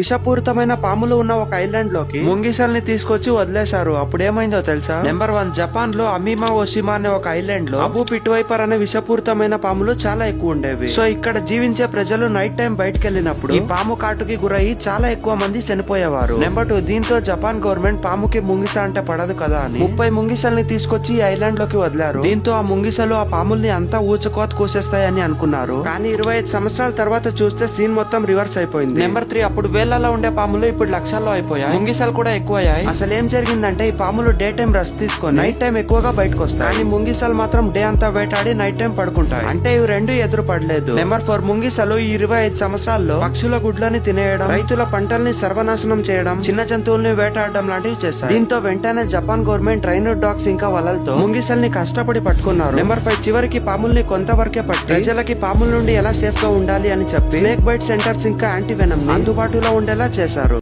విషపూరితమైన పాములు ఉన్న ఒక ఐలాండ్లోకి ముంగిసల్ని తీసుకొచ్చి వదిలేశారు. అప్పుడు ఏమైందో తెలుసా? నెంబర్ వన్ జపాన్లో అమీమా ఓషిమా అనే ఒక ఐలాండ్లో అబు పిట్వైపర్ అనే విషపూరితమైన పాములు చాలా ఎక్కువ ఉండేవి. సో ఇక్కడ జీవించే ప్రజలు నైట్ టైం బయటకు వెళ్ళినప్పుడు ఈ పాము కాటుకి గురయ్యి చాలా ఎక్కువ మంది చనిపోయేవారు. నెంబర్ టూ దీంతో జపాన్ గవర్నమెంట్ పాముకి ముంగిస అంటే పడదు కదా అని ముప్పై ముంగిసల్ని తీసుకొచ్చి ఈ ఐలాండ్లోకి వదిలారు. దీంతో ఆ ముంగిసలు ఆ పాముల్ని అంతా ఊచకోత కూసేస్తాయని అనుకున్నారు. కానీ ఇరవై ఐదు సంవత్సరాల తర్వాత చూస్తే సీన్ మొత్తం రివర్స్ అయిపోయింది. నెంబర్ త్రీ అప్పుడు వేలలో ఉండే పాములు ఇప్పుడు లక్షల్లో అయిపోయాయి. ముంగిసలు కూడా ఎక్కువయ్యాయి. అసలు ఏం జరిగిందంటే ఈ పాములు డే టైం రెస్ట్ తీసుకొని నైట్ టైం ఎక్కువగా బయటకు వస్తాయి కానీ ముంగిసలు మాత్రం డే అంతా వేటాడి నైట్ టైం పడుకుంటాయి. అంటే ఇవి రెండు ఎదురు పడలేదు. నెంబర్ ఫోర్ ముంగిసలు ఈ ఇరవై ఐదు సంవత్సరాల్లో పక్షుల గుడ్లని తినేయడం రైతుల పంటల్ని సర్వనాశనం చేయడం చిన్న జంతువుల్ని వేటాడడం లాంటివి చేశాయి దీంతో వెంటనే జపాన్ గవర్నమెంట్ ట్రైనర్ డాగ్స్ ఇంకా వలలతో ముంగిసల్ని కష్టపడి పట్టుకున్నారు. నెంబర్ ఫైవ్ చివరికి పాముల్ని కొంతవరకే పట్టి ప్రజలకి పాముల నుండి ఎలా సేఫ్గా ఉండాలి అని చెప్పి స్నేక్ బైట్ సెంటర్స్ ఇంకా యాంటీ వెనమ్ అందుబాటులో ఉండేలా చేశారు.